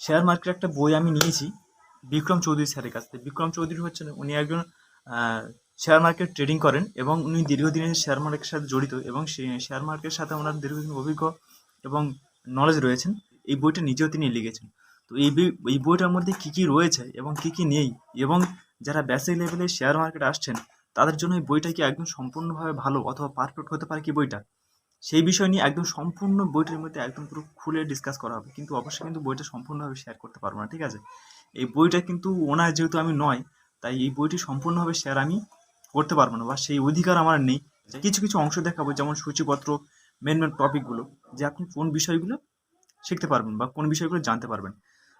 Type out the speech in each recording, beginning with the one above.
Share market একটা বই আমি নিয়েছি, বিক্রম চৌধুরী স্যারের কাছ থেকে। বিক্রম চৌধুরী হচ্ছেন, উনি একজন শেয়ার মার্কেট ট্রেডিং করেন এবং উনি দীর্ঘদিনের শেয়ার মার্কেটের সাথে জড়িত এবং সে শেয়ার মার্কেটের সাথে ওনার দীর্ঘদিন অভিজ্ঞ এবং নলেজ রয়েছেন। এই বইটা নিজেও তিনি লিখেছেন। তো এই এই বইটার মধ্যে কী কী রয়েছে এবং কী কী নেই এবং যারা বেসিক লেভেলে শেয়ার মার্কেট আসছেন, তাদের জন্য এই বইটা কি একদম সম্পূর্ণভাবে ভালো অথবা পারফেক্ট হতে পারে কি বইটা? সেই বিষয় নিয়ে একদম সম্পূর্ণ বইটির মধ্যে একদম পুরো খুলে ডিসকাস করা হবে। কিন্তু অবশ্যই কিন্তু বইটা সম্পূর্ণভাবে শেয়ার করতে পারব না, ঠিক আছে? এই বইটা কিন্তু ওনার যেহেতু আমি নয়, তাই এই বইটি সম্পূর্ণভাবে শেয়ার আমি করতে পারব না বা সেই অধিকার আমার নেই। কিছু কিছু অংশ দেখাবো, যেমন সূচিপত্র মেন মেন টপিকগুলো যে আপনি কোন বিষয়গুলো শিখতে পারবেন বা কোন বিষয়গুলো জানতে পারবেন।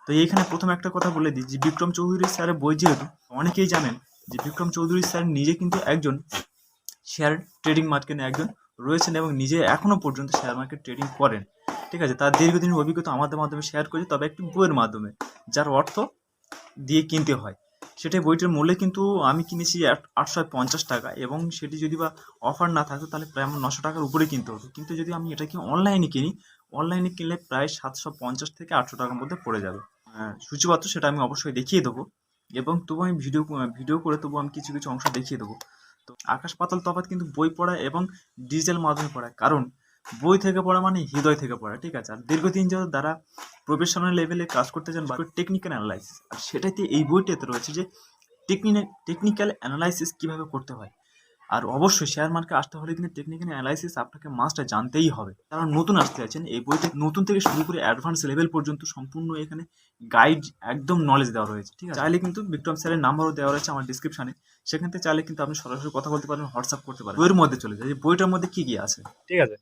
তো এইখানে প্রথম একটা কথা বলে দিই যে বিক্রম চৌধুরী স্যারের বই যেহেতু, অনেকেই জানেন যে বিক্রম চৌধুরী স্যার নিজে কিন্তু একজন শেয়ার ট্রেডিং মার্কেটে একজন রয়েছেন এবং নিজে এখনও পর্যন্ত শেয়ার মার্কেট ট্রেডিং করেন। ঠিক আছে? তার দীর্ঘদিন অভিজ্ঞতা আমাদের মাধ্যমে শেয়ার করেছে তবে একটি বইয়ের মাধ্যমে যার অর্থ দিয়ে কিনতে হয়। সেটাই বইটির মূল্যে কিন্তু আমি কিনেছি আটশো পঞ্চাশ টাকা এবং সেটি যদি বা অফার না থাকতো তাহলে প্রায় আমার নশো টাকার উপরে কিনতে হতো। কিন্তু যদি আমি এটাকে অনলাইনে কিনি অনলাইনে কিনলে প্রায় সাতশো পঞ্চাশ থেকে আটশো টাকার মধ্যে পড়ে যাবে। আহ, সূচিপত্র সেটা আমি অবশ্যই দেখিয়ে দেবো এবং তবু আমি ভিডিও ভিডিও করে তবু আমি কিছু কিছু অংশ দেখিয়ে দেবো। তো আকাশ পাতাল তফাৎ কিন্তু বই পড়া এবং ডিজিটাল মাধ্যমে পড়া কারণ বই থেকে পড়া মানে হৃদয় থেকে পড়া, ঠিক আছে? আর দীর্ঘদিন যারা দ্বারা প্রফেশনাল লেভেলে কাজ করতে চান বা টেকনিক্যাল অ্যানালাইসিস আর সেটাইতে এই বইটাতে রয়েছে যে টেকনিক্যাল অ্যানালাইসিস কীভাবে করতে হয়। আর অবশ্যই শেয়ার মার্কেট আসতে হলে কিন্তু টেকনিক্যাল অ্যানালাইসিস আপনাকে মাস্টটা জানতেই হবে। কারণ নতুন আসতে আছেন এই বইতে নতুন থেকে শুরু করে অ্যাডভান্স লেভেল পর্যন্ত সম্পূর্ণ এখানে গাইড একদম নলেজ দেওয়া রয়েছে ঠিক আছে? চাইলে কিন্তু বিক্রম স্যারের নাম্বারও দেওয়া রয়েছে আমার ডিসক্রিপশনে সেখান থেকে চাইলে কিন্তু আপনি সরাসরি কথা বলতে পারেন হোয়াটসঅ্যাপ করতে পারেন বইয়ের মধ্যে চলে যায় যে বইটার মধ্যে কী কী আছে? ঠিক আছে।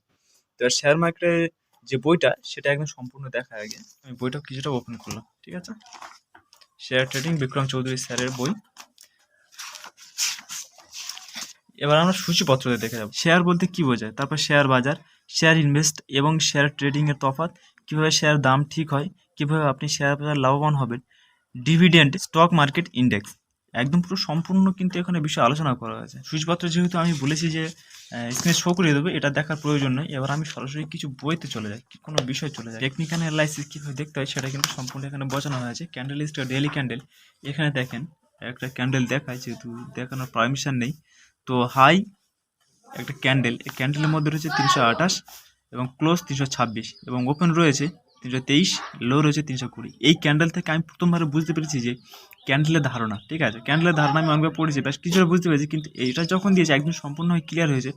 তো শেয়ার মার্কেটের যে বইটা সেটা একদম সম্পূর্ণ দেখা আগে। আমি বইটা কিছুটা ওপেন করলাম ঠিক আছে? শেয়ার ট্রেডিং বিক্রম চৌধুরী স্যারের বই। এবার আমরা সূচিপত্রতে দেখে যাব। শেয়ার বলতে কি বোঝায়? তারপর শেয়ার বাজার, শেয়ার ইনভেস্ট এবং শেয়ার ট্রেডিং এর তফাৎ, কীভাবে শেয়ার দাম ঠিক হয়, কীভাবে আপনি শেয়ার বাজার লাভবান হবেন। Dividend stock market index. একদম পুরো সম্পূর্ণ কিন্তু এখানে বিষয়ে আলোচনা করা হয়েছে। সূচিপত্র যেহেতু আমি বলেছি যে স্ক্রিনে শো করে দেবো, এটা দেখার প্রয়োজন নেই এবার আমি সরাসরি কিছু বইতে চলে যাই কোনো বিষয় চলে যায়। টেকনিক্যাল অ্যানালাইসিস কীভাবে দেখতে হয় সেটা কিন্তু সম্পূর্ণ এখানে বোঝানো হয়েছে। ক্যান্ডেল লিস্ট ডেলি ক্যান্ডেল এখানে দেখেন, একটা ক্যান্ডেল দেখায়, যেহেতু দেখানোর পারমিশন নেই। তো হাই একটা ক্যান্ডেল এই ক্যান্ডেলের মধ্যে রয়েছে তিনশো আঠাশ এবং ক্লোজ তিনশো ছাব্বিশ এবং ওপেন রয়েছে তিনশো তেইশ লো রয়েছে তিনশো কুড়ি। এই ক্যান্ডেল থেকে আমি প্রথমবার বুঝতে পেরেছি যে ক্যান্ডেলের ধারণা, ঠিক আছে? ক্যান্ডেলের ধারণা আমি অনেকবার পড়েছি, বেশ কিছুটা বুঝতে পেরেছি, কিন্তু এটা যখন দিয়েছে একদম সম্পূর্ণ ক্লিয়ার হয়েছে,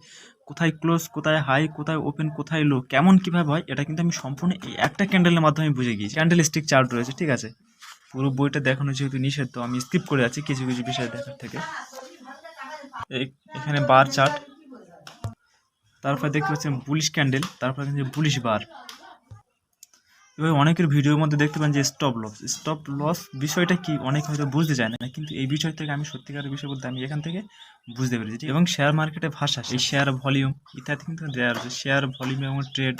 কোথায় ক্লোজ কোথায় হাই কোথায় ওপেন কোথায় লো কেমন কীভাবে হয়, এটা কিন্তু আমি সম্পূর্ণ এই একটা ক্যান্ডেলের মাধ্যমে বুঝে গিয়েছি। ক্যান্ডেল স্টিক চার্ট রয়েছে, ঠিক আছে? পুরো বইটা দেখানো যেহেতু নিষেধ, তো আমি স্কিপ করে যাচ্ছি কিছু কিছু বিষয় দেখার থেকে। এখানে বার চার্ট। তারপরে দেখতে পাচ্ছেন বুলিশ ক্যান্ডেল, তারপরে কিন্তু বুলিশ বার। এবার অনেকের ভিডিওর মধ্যে দেখতে পান যে স্টপ লস স্টপ লস বিষয়টা কি? অনেক হয়তো বুঝতে চায় না, কিন্তু এই বিষয় থেকে আমি সত্যিকারের বিষয় বলতে আমি এখান থেকে বুঝতে পেরেছি? এবং শেয়ার মার্কেটে ভাষা, এই শেয়ার ভলিউম ইত্যাদি কিন্তু দেওয়া রয়েছে শেয়ার ভলিউম এবং ট্রেড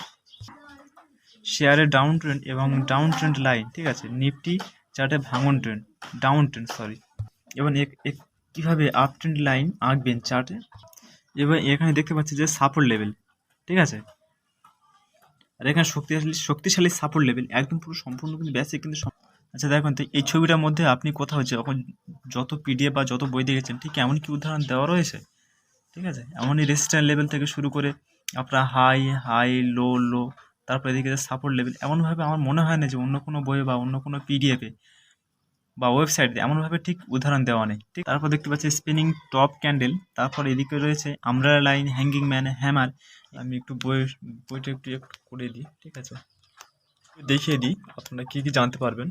শেয়ারের ডাউন ট্রেন্ড এবং ডাউন ট্রেন্ড লাইন ঠিক আছে? নিফটি চার্টে ভাঙন ট্রেন্ড ডাউন ট্রেন্ড সরি এবং কীভাবে আপ ট্রেন্ড লাইন আঁকবেন চার্টে এবং এখানে দেখতে পাচ্ছি যে সাপোর্ট লেভেল ঠিক আছে? আর এখানে শক্তিশালী শক্তিশালী সাপোর্ট লেভেল একদম পুরো সম্পূর্ণ কিন্তু বেসিক কিন্তু আচ্ছা দেখুন, তো এই ছবিটার মধ্যে আপনি কোথাও যখন যত পিডিএফ বা যত বই দেখেছেন, ঠিক এমন কি উদাহরণ দেওয়া রয়েছে, ঠিক আছে? এমনই রেজিস্ট্যান্ট লেভেল থেকে শুরু করে আপনার হাই হাই লো লো তারপরে এদিকে সাপোর্ট লেভেল এমনভাবে আমার মনে হয় না যে অন্য কোনো বইয়ে বা অন্য কোনো পিডিএফে বা ওয়েবসাইটে এমনভাবে ঠিক উদাহরণ দেওয়া নেই। ঠিক তারপর দেখতে পাচ্ছি স্পিনিং টপ ক্যান্ডেল তারপর এদিকে রয়েছে আমরা লাইন হ্যাঙ্গিং ম্যান হ্যামার আমি একটু বই, বইটা একটু করে দিই, ঠিক আছে? দেখিয়ে দিই, আপনারা কী কী জানতে পারবেন।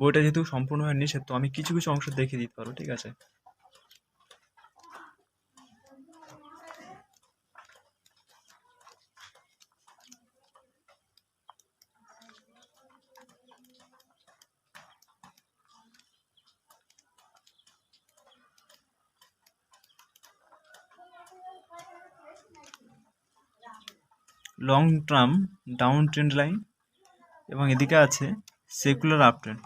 বইটা যেহেতু সম্পূর্ণ সম্পূর্ণভাবে নিষেধ তো আমি কিছু কিছু অংশ দেখিয়ে দিতে পারব, ঠিক আছে? Long term down trend line এবং এদিকে আছে সেকুলার আপ ট্রেন্ড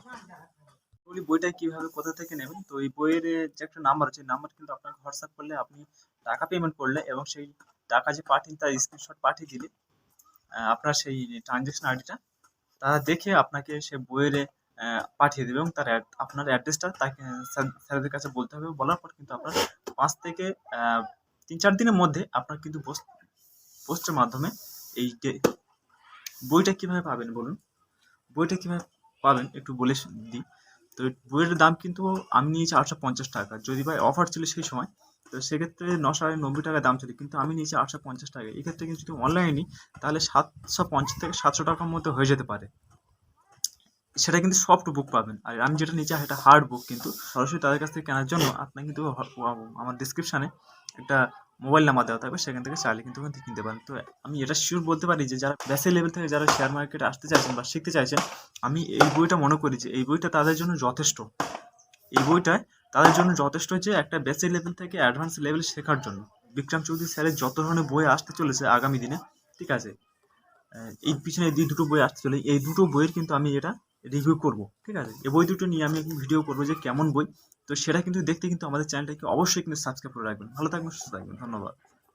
বইটা কীভাবে, কোথা থেকে নেবেন? তো এই বইয়ের যে একটা নাম্বার আছে নাম্বার কিন্তু আপনাকে হোয়াটসঅ্যাপ করলে আপনি টাকা পেমেন্ট করলে এবং সেই টাকা যে পাঠিয়ে, তার স্ক্রিনশট পাঠিয়ে দিলে আপনার সেই ট্রানজ্যাকশন আইডিটা তারা দেখে আপনাকে সে বইয়ের পাঠিয়ে দেবে এবং তার আপনার অ্যাড্রেসটা তাকে স্যার- স্যারদের কাছে বলতে হবে। বলার পর কিন্তু আপনার পাঁচ থেকে তিন চার দিনের মধ্যে আপনার কিন্তু পোস্ট পোস্টের মাধ্যমে এই যে বইটা কীভাবে পাবেন বলুন? বইটা কীভাবে পাবেন একটু বলে দিই। তো বইয়ের দাম কিন্তু আমি নিয়েছি আটশো পঞ্চাশ টাকা। যদি ভাই অফার ছিল সেই সময়, তো সেক্ষেত্রে নশো নব্বই টাকা দাম ছিল, কিন্তু আমি নিয়েছি আটশো পঞ্চাশ টাকা। এক্ষেত্রে কিন্তু যদি অনলাইনে নিই তাহলে সাতশো পঞ্চাশ থেকে সাতশো টাকার মধ্যে হয়ে যেতে পারে। সেটা কিন্তু সফট বুক পাবেন। আর আমি যেটা নিচে সেটা হার্ড বুক কিন্তু। সরাসরি তাদের কাছ থেকে কেনার জন্য আপনার কিন্তু আমার ডিসক্রিপশানে একটা মোবাইল নাম্বার দেওয়া থাকবে, সেখান থেকে চাইলে কিন্তু ওখান থেকে কিনতে পারেন। তো আমি এটা শিওর বলতে পারি যে যারা বেসের লেভেল থেকে যারা শেয়ার মার্কেটে আসতে চাইছেন বা শিখতে চাইছেন, আমি এই বইটা মনে করি যে এই বইটা তাদের জন্য যথেষ্ট। এই বইটায় তাদের জন্য যথেষ্ট যে একটা বেসিক লেভেল থেকে অ্যাডভান্স লেভেল শেখার জন্য। বিক্রম চৌধুরী স্যারের যত ধরনের বই আসতে চলেছে আগামী দিনে, ঠিক আছে? এই পিছনে এই দুটো বই আসতে চলে এই দুটো বইয়ের কিন্তু আমি এটা রিভিউ করব, ঠিক আছে? এই বই দুটো নিয়ে আমি ভিডিও করব যে কেমন বই। তো সেটা কিন্তু দেখতে কিন্তু আমাদের চ্যানেলটাকে অবশ্যই কিন্তু সাবস্ক্রাইব করে রাখবেন। ভালো থাকবেন, সুস্থ থাকবেন। ধন্যবাদ।